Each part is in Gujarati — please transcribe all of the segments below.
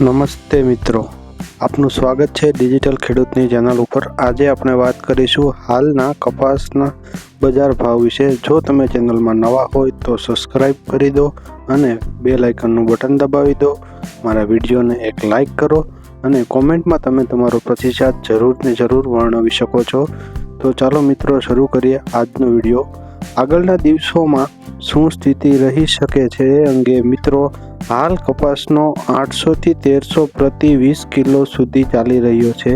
નમસ્તે મિત્રો. આપનું સ્વાગત છે ડિજિટલ ખેડૂતની ચેનલ ઉપર. આજે આપણે વાત કરીશું હાલના કપાસના બજાર ભાવ વિશે. જો તમે ચેનલમાં નવા હોય તો સબસ્ક્રાઈબ કરી દો અને બે લાઇકનનું બટન દબાવી દો. મારા વિડીયોને એક લાઇક કરો અને કોમેન્ટમાં તમે તમારો પ્રતિસાદ જરૂર ને જરૂર વર્ણવી શકો છો. તો ચાલો મિત્રો, શરૂ કરીએ આજનો વીડિયો. આગળના દિવસોમાં શું સ્થિતિ રહી શકે છે એ અંગે મિત્રો હાલ કપાસનો આઠસોથી તેરસો પ્રતિ વીસ કિલો સુધી ચાલી રહ્યો છે.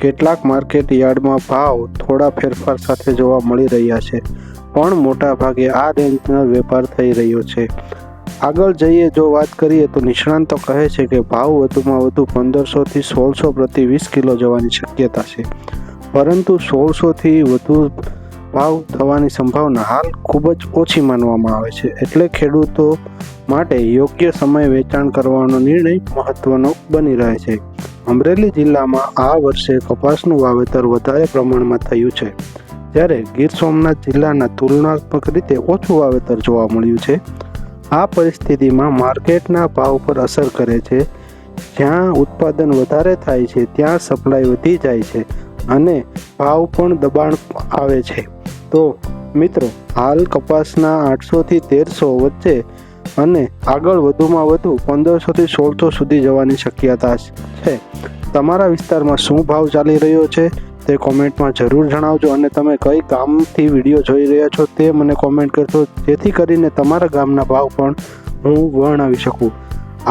કેટલાક માર્કેટ યાર્ડમાં ભાવ થોડા ફેરફાર સાથે જોવા મળી રહ્યા છે, પણ મોટા ભાગે આ રેન્જનો વેપાર થઈ રહ્યો છે. આગળ જઈએ, જો વાત કરીએ તો નિષ્ણાંતો કહે છે કે ભાવ વધુમાં વધુ પંદરસોથી સોળસો પ્રતિ વીસ કિલો જવાની શક્યતા છે. પરંતુ સોળસોથી વધુ ભાવ થવાની સંભાવના હાલ ખૂબ જ ઓછી માનવામાં આવે છે. એટલે ખેડૂતો માટે યોગ્ય સમય વેચાણ કરવાનો નિર્ણય મહત્વનો બની રહે છે. અમરેલી જિલ્લામાં આ વર્ષે કપાસનું વાવેતર વધારે પ્રમાણમાં થયું છે. જ્યારે ગીર સોમનાથ જિલ્લાના તુલનાત્મક રીતે ઓછું વાવેતર જોવા મળ્યું છે. આ પરિસ્થિતિમાં માર્કેટના ભાવ પર અસર કરે છે. જ્યાં ઉત્પાદન વધારે થાય છે, ત્યાં સપ્લાય વધી જાય છે અને ભાવ પણ દબાણ આવે છે. તો મિત્રો, હાલ કપાસના આઠસોથી તેરસો વચ્ચે અને આગળ વધુમાં વધુ પંદરસોથી સોળસો સુધી જવાની શક્યતા છે. તમારા વિસ્તારમાં શું ભાવ ચાલી રહ્યો છે તે કોમેન્ટમાં જરૂર જણાવજો અને તમે કઈ ગામથી વીડિયો જોઈ રહ્યા છો તે મને કોમેન્ટ કરજો. જેથી કરીને તમારા ગામના ભાવ પણ હું વર્ણવી શકું.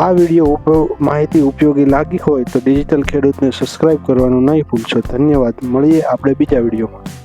આ વીડિયો માહિતી ઉપયોગી લાગી હોય તો ડિજિટલ ખેડૂતને સબસ્ક્રાઇબ કરવાનું નહીં ભૂલશો. ધન્યવાદ. મળીએ આપણે બીજા વિડીયોમાં.